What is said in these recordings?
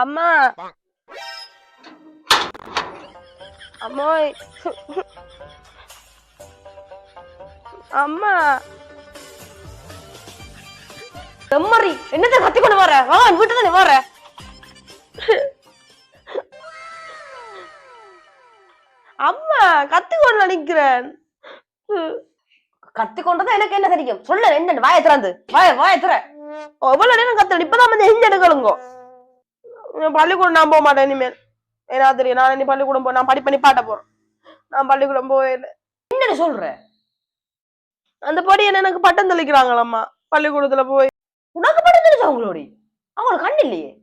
அம்மா. அம்மாய் அம்மா. செம்மறி. என்னத்தை கத்தி கொண்டு வர? வா வீட்டு தானே வர. அம்மா கத்துக்கொண்டு நினைக்கிறேன் கத்தி கொண்டதா எனக்கு என்ன தெரியும்? சொல்ல என்ன வாய திறந்து. வாய வாய திற. எவ்வளவு நேரம் கத்தணும் இப்பதான் வந்து நான் பள்ளிக்கூடம் நான் போக மாட்டேன் இனிமேல். ஏன்னா தெரியும். நான் இனி பள்ளிக்கூடம் போ நான் படிப்பண்ணி பாட்ட போறேன் நான் பள்ளிக்கூடம் போவே இல்லை. என்ன சொல்ற? அந்த படி என்ன எனக்கு பட்டம் தெளிக்கிறாங்களம்மா. பள்ளிக்கூடத்துல போய். உனக்கு படம் தெரிஞ்சா அவங்களோட அவங்களுக்கு கண் இல்லையே.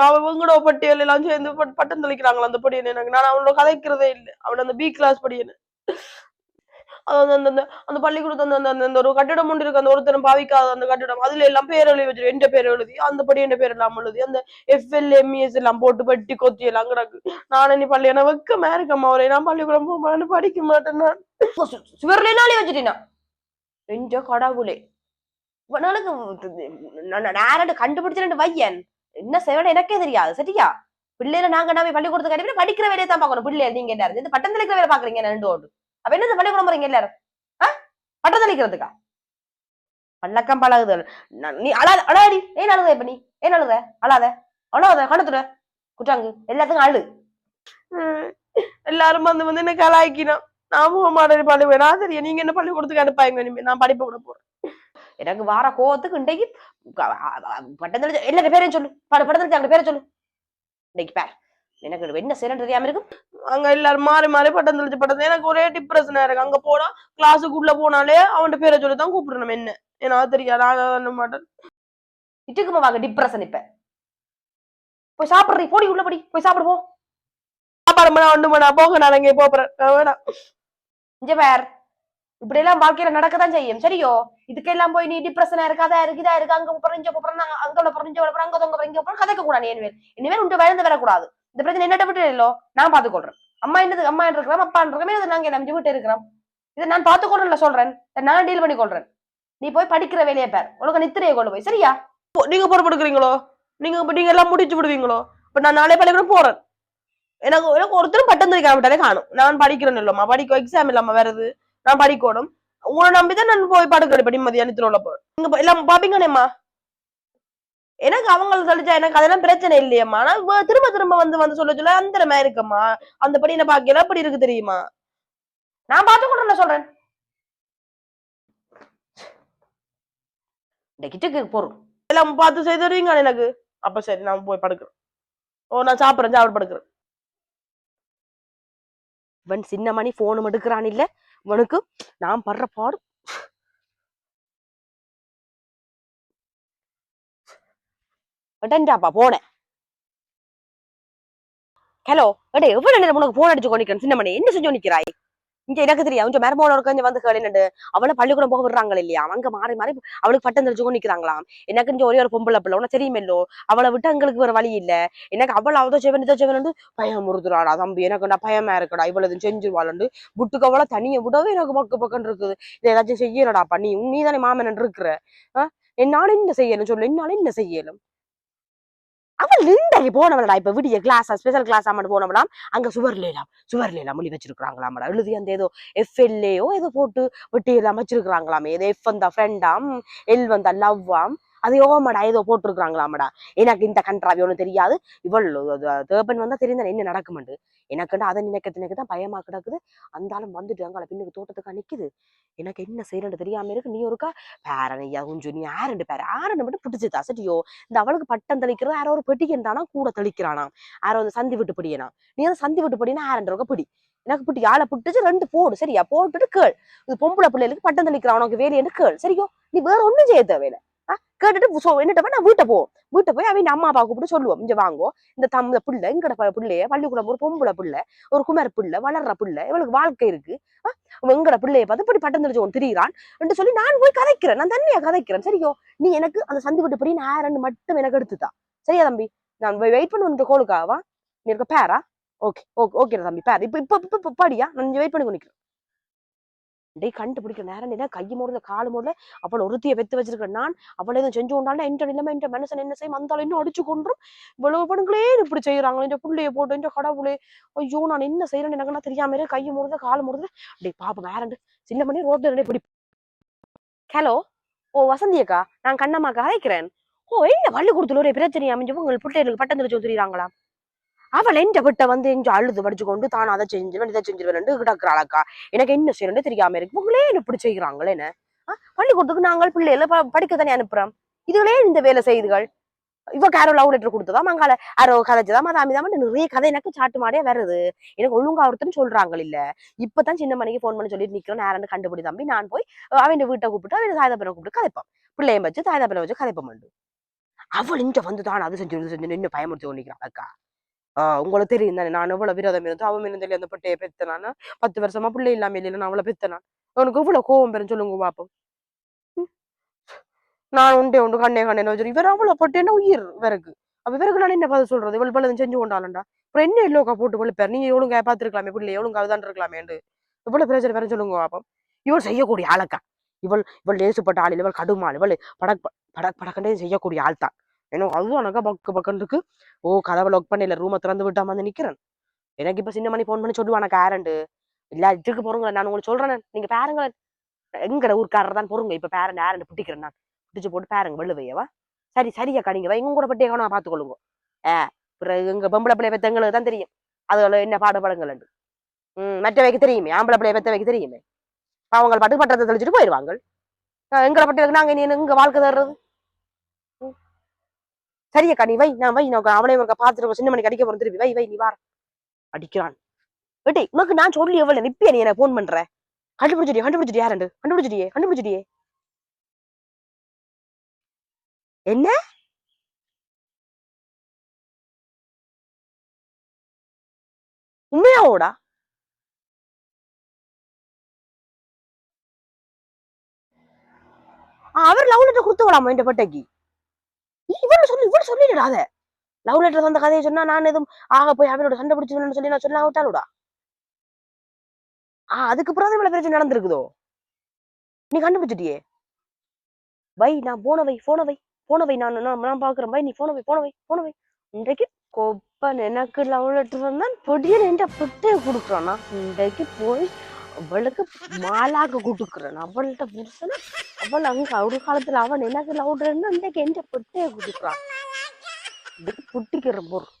அவங்களோட பட்டியல் எல்லாம் சேர்ந்து பட்- பட்டம் தெளிக்கிறாங்களா அந்த படி எனக்கு? நான் அவனோட கதைக்கிறதே இல்லை. அவன் அந்த பி கிளாஸ் படியனு அது வந்து அந்த- அந்த அந்த பள்ளிக்கூடத்து அந்த அந்த- அந்த- ஒரு கட்டிடம் ஒன்று இருக்கு. அந்த ஒருத்தரும் பாவிக்காத அந்த கட்டிடம். அதுல எல்லாம் பேர் எழுதி வச்சிரு. எந்த பேர் எழுதி? அந்த படி என் பேர் எல்லாம் எழுதி? அந்த எஃப்எல் எம்இஎஸ் எல்லாம் போட்டு வெட்டி கொத்தி எல்லாம் கிடக்கு. நான் இனி பள்ளி என்ன வெக்கமா இருக்கம்மா அவரை. நான் பள்ளிக்கூடம் போக மாட்டேன் படிக்க மாட்டேன் நான். சுவர்லனாலே வச்சுட்டேனா? என்ற கடவுளே. நேரண்டு கண்டுபிடிச்சிட்டு வையன் என்ன செய்வன எனக்கே தெரியாது. சரியா? பிள்ளைல நாங்க நாம பள்ளிக்கூடத்துக்கு படிக்கிற வேலையை தான் பார்க்கணும். பிள்ளைகள் நீங்க எல்லாரும் இந்த பட்டம் தெளிக்கிற வேலை பாக்குறீங்க ரெண்டு ஓடு அப்ப என்ன பள்ளிக்கூடம் போறீங்க எல்லாரும்? ஆ? பட்டம் தெளிக்கிறதுக்கா? பல்லக்கம் பழகுதல். நான் நீ அழாத அழாடி ஏன் அழுத இப்ப நீ? ஏன் அழுத? அழாத. அழாத கணத்துட குட்டாங்கு எல்லாத்துக்கும் அழு. எல்லாரும் வந்து வந்து என்ன கலாய்க்கணும். நான் பள்ளிக்கூடம் நான் தெரியும் நீங்க என்ன பள்ளிக்கூடத்துக்கு அனுப்பாங்க இனிமே? நான் படிப்ப விட போறேன். எனக்கு வார கோவத்துக்கு இன்றைக்கு பட்டம் தெளிச்ச எல்லா பேரையும் சொல்லு. பட- பட்டம் தெளிச்ச பேரை சொல்லு. இன்னைக்கு பேர். எனக்கு என்ன செய்யணும் தெரியாம இருக்கும். அங்க எல்லாரும் மாறி மாறி பட்டம் தெளிச்சு பட்டம் எனக்கு ஒரே டிப்ரெஷனா இருக்கு. அங்க போனா கிளாஸுக்குள்ள போனாலே அவன் பேரை சொல்லி தான் கூப்பிடணும் என்ன. ஏன்னா தெரியாது நான் மாட்டேன் இட்டுக்குமா வாங்க டிப்ரெஷன் இப்ப. போய் சாப்பிடுறீ போடி உள்ள படி போய் சாப்பிடு போ. சாப்பாடு மணி ஒன்று மணி போக நான் அங்கே போறேன். இங்க பேர். இப்படி எல்லாம் வாழ்க்கையில நடக்கதான் செய்யும். சரியோ? இதுக்கெல்லாம் போய் நீ டிப்ரெஷனா இருக்கு அதா இருக்கு இதா இருக்கு அங்க புறஞ்ச புறங்க அங்க உள்ள புறஞ்ச உள்ள அங்க தொங்க இங்க போற கதைக்க கூடாது நீ இனிமேல். இனிமேல் உண்டு வளர்ந்து வரக்கூடாது. இந்த பிரச்சனை என்னட்ட விட்டு இல்லோ நான் பாத்துக்கொள்றேன். அம்மா என்னது அம்மா இருக்கிறோம் அப்பா இருக்கிறோம் இது நாங்க நம்பி விட்டு இருக்கிறோம். இதை நான் பாத்துக்கொள்றேன்ல சொல்றேன். நான் டீல் பண்ணி கொள்றேன். நீ போய் படிக்கிற வேலையை பேர். உனக்கு நித்திரையை கொண்டு போய். சரியா? நீங்க பொறுப்படுக்கிறீங்களோ நீங்க இப்ப நீங்க எல்லாம் முடிச்சு விடுவீங்களோ? இப்ப நான் நாளை பள்ளிக்கூடம் போறேன். எனக்கு எனக்கு ஒருத்தரும் பட்டம் தெரிவிக்க விட்டாலே காணும். நான் படிக்கிறேன் இல்லம்மா. படிக்க எக்ஸாம் இல்லாம வருது நான் படிக்கணும். உங்களை நம்பிதான் நான் போய் படுக்கிறேன் இப்ப நிம்மதியா நித்திரோல போறேன் நீங்க எல்லாம் பாப்பீங்கன்னேம்மா எனக்கு அவங்க சொல்லிச்சா எனக்கு அதெல்லாம் பிரச்சனை இல்லையம்மா. ஆனா திரும்ப திரும்ப வந்து வந்து சொல்ல சொல்ல அந்த மாதிரி இருக்கம்மா. அந்த படி என்ன பாக்கல அப்படி இருக்கு தெரியுமா? நான் பாத்துக்கொள்றேன்ல சொல்றேன். இந்த கிட்டக்கு போறோம் எல்லாம் பார்த்து செய்து தருவீங்க எனக்கு? அப்ப சரி நான் போய் படுக்கிறேன். ஓ நான் சாப்பிடுறேன் சாப்பிட படுக்கிறேன். இவன் சின்ன மணி போனும் எடுக்கிறான் இல்ல? இவனுக்கு நான் படுற பாடு விட்டேன்டாப்பா போனேன் ஹலோ எடே எவ்வளவு நேரம் உனக்கு போன் அடிச்சு கொண்டிருக்கேன் சின்ன என்ன செஞ்சு நிக்கிறாய் இங்க எனக்கு தெரியும் கொஞ்சம் மரமோட இருக்க வந்து கேளுன்னு அவளை பள்ளிக்கூடம் போக விடுறாங்க இல்லையா அவங்க மாறி மாறி அவளுக்கு பட்டம் தெரிஞ்சு நிக்கிறாங்களாம் எனக்கு இங்க ஒரே ஒரு பொம்பளை பிள்ளை உனக்கு தெரியுமில்லோ அவளை விட்டு எங்களுக்கு வேற வழி இல்ல எனக்கு அவள் அவதோ செவன் இதோ செவன் பயம் முறுதுறாடா தம்பி எனக்கு பயமா இருக்கடா இவ்வளவு செஞ்சிருவாளுண்டு புட்டுக்கு அவளை தனியை விடவே எனக்கு பக்கு பக்கம் இருக்குது இதை ஏதாச்சும் செய்யலடா பண்ணி நீ தானே மாமன் இருக்கிற ஆஹ் என்னால என்ன செய்யணும் சொல்லு என்னால என்ன செய்யலும் அவள் இன்றைக்கு போனவளடா. இப்ப விடிய கிளாஸ் ஸ்பெஷல் கிளாஸ் மட்டும் போனவளாம். அங்க சுவர்லேலாம் சுவர்லேலாம் மொழி வச்சிருக்காங்களாமடா எழுதி அந்த ஏதோ எஃப்எல்ஏயோ ஏதோ போட்டு வெட்டி எல்லாம் ஏதோ எஃப் வந்தா ஃப்ரெண்டாம் எல் வந்தா லவ்வாம் அது ஓமடா ஏதோ போட்டிருக்காங்களாமடா எனக்கு இந்த கன்றாவி ஒன்றும் தெரியாது. இவள் தேப்பன் வந்தா தெரியுதா என்ன நடக்குமெண்டு எனக்குண்டா அதை நினைக்க நினைக்க தான் பயமா கிடக்குது. அந்தாலும் வந்துட்டு அங்கால பின்னுக்கு தோட்டத்துக்கா நிற்குது எனக்கு என்ன செய்யறது தெரியாம இருக்கு. நீ ஒருக்கா பேரனையா கொஞ்சம் நீ யாருண்டு பேர? யாருன்னு மட்டும் பிடிச்சி தசட்டியோ இந்த அவளுக்கு பட்டம் தெளிக்கிறது யாரோ ஒரு பெட்டிக்கன் தானா கூட தெளிக்கிறானாம் யாரோ அந்த சந்தி விட்டு பிடியனா? நீ அந்த சந்தி விட்டு படினா யாருன்றவங்க பிடி? எனக்கு பிடி. ஆளை பிடிச்சி ரெண்டு போடு. சரியா? போட்டுட்டு கேள். இது பொம்பளை பிள்ளைகளுக்கு பட்டம் தெளிக்கிறான். உனக்கு வேலைன்னு கேள். சரியோ? நீ வேற ஒண்ணும் செய்ய தேவையில்ல. கேட்டுட்டு சொ- என்னட்டப்ப நான் வீட்டை போவோம் வீட்டை போய் அவன் அம்மா அப்பா கூப்பிட்டு சொல்லுவோம் இங்க வாங்கோ இந்த தம் பிள்ளை இங்கட ப- பிள்ளைய பள்ளிக்கூடம் ஒரு பொம்பளை பிள்ளை ஒரு குமர பிள்ளை வளர்ற பிள்ளை இவளுக்கு வாழ்க்கை இருக்கு எங்கட பிள்ளைய பார்த்து இப்படி பட்டம் தெரிஞ்சு ஒன்று திரியிறான் என்று சொல்லி நான் போய் கதைக்கிறேன் நான் தனியா கதைக்கிறேன் சரியோ நீ எனக்கு அந்த சந்தி விட்டு படி நான் ரெண்டு மட்டும் எனக்கு எடுத்துதான் சரியா தம்பி நான் வெயிட் பண்ண இந்த கோளுக்காவா நீ இருக்க பேரா ஓகே ஓகே ஓகே தம்பி பேர் இப்ப இப்ப இப்ப இப்ப படியா நான் வெயிட் பண்ணி கொண்டிருக்கிறேன் டேய் கண்டுபிடிக்க நேரம் என்ன கை மூடுத கால் மூடல அவள் ஒருத்திய பெத்து வச்சிருக்கேன். நான் அவளை எதுவும் செஞ்சு கொண்டாலும் என்ற இல்லாம என் மனுஷன் என்ன செய்யும்? அந்த இன்னும் அடிச்சு கொன்றும். இவ்வளவு பணங்களே இப்படி செய்யறாங்களே இந்த புள்ளைய போட்டு இந்த கடவுளே. ஐயோ நான் என்ன செய்யறேன்னு எனக்கு தெரியாம இரு கை மூடுத கால் மூடுத டே பாப்பா வேறண்டு சின்ன பண்ணி ரோட்ல ரெண்டே பிடி ஹலோ? ஓ வசந்தி அக்கா நான் கண்ணம்மா அழைக்கிறேன். ஓ என்ன பள்ளிக்கூடத்துல ஒரு பிரச்சனை அமைஞ்சு உங்கள் பிள்ளைகளுக்கு பட்டம் தெரிச்சு வந்துடுறாங்களா அவள் என்ற விட்ட வந்து எங்க அழுது படிச்சு கொண்டு தான் அதை செஞ்சிருவேன் இதை செஞ்சிருவேன் கிடக்குறாளக்கா. எனக்கு என்ன செய்யணும்னு தெரியாம இருக்கு. உங்களே என்ன இப்படி செய்கிறாங்களே என்ன? பள்ளிக்கூடத்துக்கு நாங்கள் பிள்ளைகளை ப- படிக்க தானே அனுப்புறோம். இதுகளே இந்த வேலை செய்துகள். இவ யாரோ லவ் லெட்டர் கொடுத்ததா? மங்கால யாரோ கதைச்சதா? மதாமிதாம நிறைய கதை எனக்கு சாட்டு மாடியா வருது. எனக்கு ஒழுங்கா ஒருத்தன்னு சொல்றாங்க இல்ல. இப்பதான் சின்ன மணிக்கு போன் பண்ணி சொல்லிட்டு நிக்கிறோம். நேரம் கண்டுபிடி தம்பி. நான் போய் அவன் வீட்டை கூப்பிட்டு அவன் சாயதப்பனை கூப்பிட்டு கதைப்பான் பிள்ளையை வச்சு சாயதப்பனை வச்சு கதைப்பம் உண்டு அவள் இங்க வந்து தான்? அது செஞ்சு செஞ்சு இன்னும் பயமுறுத்தி கொண்டிருக்கிறான் அக்கா. ஆஹ் உங்களுக்கு தெரியும் தானே? நான் எவ்வளவு விரோதம் இருந்தோம் அவன் இருந்தே அந்த பட்டையை பெத்தனானா. பத்து வருஷமா பிள்ளை இல்லாம இல்லையில நான் அவளை பெத்தனான். அவனுக்கு இவ்வளவு கோவம் பெரும் சொல்லுங்க பாப்போம். நான் உண்டே உண்டு கண்ணே கண்ணே வச்சு இவர் அவ்வளவு பட்டேன்னா உயிர் இவருக்கு? அப்ப இவருக்கு நான் என்ன பதில் சொல்றது? இவள் பலதும் செஞ்சு கொண்டாலண்டா அப்புறம் என்ன இல்லோக்கா போட்டு வலிப்பார் நீங்க ஒழுங்கா பாத்துருக்கலாமே பிள்ளை எவ்வளவு தான் இருக்கலாமேண்டு இவ்வளவு பிரச்சனை வேற சொல்லுங்க பாப்போம். இவள் செய்யக்கூடிய ஆளக்கா? இவள் இவள் லேசுப்பட்ட ஆள் இவள் கடுமாள் இவள் படக் படக் படக்கண்டே செய்யக்கூடிய ஆள் தான் ஏன்னா அதுவும் அழகா பக்கு பக்கம் இருக்கு. ஓ கதவை லாக் பண்ணல ரூமை திறந்து விட்டாம வந்து நிக்கிறேன். எனக்கு இப்ப சின்ன மணி போன் பண்ணி சொல்லுவான கேரண்டு. இல்ல இதுக்கு போறங்க நான் உங்களுக்கு சொல்றேன் நீங்க பாருங்க. எங்கட ஊர்க்காரர் தான் பொறுங்க. இப்ப பேரண்ட் யாரண்டு பிடிக்கிறேன் நான். பிடிச்சு போட்டு பாருங்க வெள்ளுவையவா சரி சரியா நீங்க வைங்க. கூட பட்டிய காணும் பாத்துக்கொள்ளுங்க. ஏ பிறகு எங்க பொம்பளை பிள்ளைய பெத்தவங்களுக்கு தான் தெரியும். அதுல என்ன பாடுபடுங்கள் ம் மற்றவைக்கு தெரியுமே. ஆம்பளை பிள்ளைய பெத்தவைக்கு தெரியுமே. அவங்க பாட்டு பட்டத்தை தெளிச்சுட்டு போயிடுவாங்க எங்களை பட்டி நாங்க இனி எங்க வாழ்க்கை தர்றது சரியக்கா நீ வை நான் வை நான் அவளே ஒரு பாத்துட்டு சின்ன மணிக்கு அடிக்க போறேன் திருப்பி வை வை நீ வார அடிக்கிறான் ஏட்டி உனக்கு நான் சொல்லி எவ்வளவு நிப்பியா நீ எனக்கு போன் பண்ற? கண்டுபிடிச்சிடியே கண்டுபிடிச்சிட்டியா யாரண்டு? கண்டுபிடிச்சிட்டியே கண்டுபிடிச்சிட்டியே. என்ன? உண்மையாவோடா அவர் லவ் லெட்டர் கொடுத்து விடாம இந்த பட்டைக்கு இவன் சொல்லி இவன் சொல்லிடாத லவ் லெட்டர் வந்த கதையை சொன்னா நான் எதுவும் ஆக போய் அவனோட சண்டை பிடிச்சு சொல்லி நான் சொல்ல விட்டாலுடா ஆஹ் அதுக்கு பிறகு இவ்வளவு பிரச்சனை நடந்திருக்குதோ? நீ கண்டுபிடிச்சிட்டியே? வை நான் போனவை போனவை போனவை நான் நான் பாக்குறேன். பை நீ போனவை போனவை போனவை இன்றைக்கு கொப்பன் எனக்கு லவ் லெட்டர் வந்தான் பொடியன் என்ற பிட்டை கொடுக்குறானா. இன்றைக்கு போய் அவளுக்கு மாலாக கொடுக்குறேன் அவள்கிட்ட புருஷனா அவள் அங்க ஒரு காலத்துல அவன் எனக்கு லவ் லெட்டர் இன்றைக்கு எந்த புட்டையை குடிக்கிறான் புட்டிக்கிற பொருள்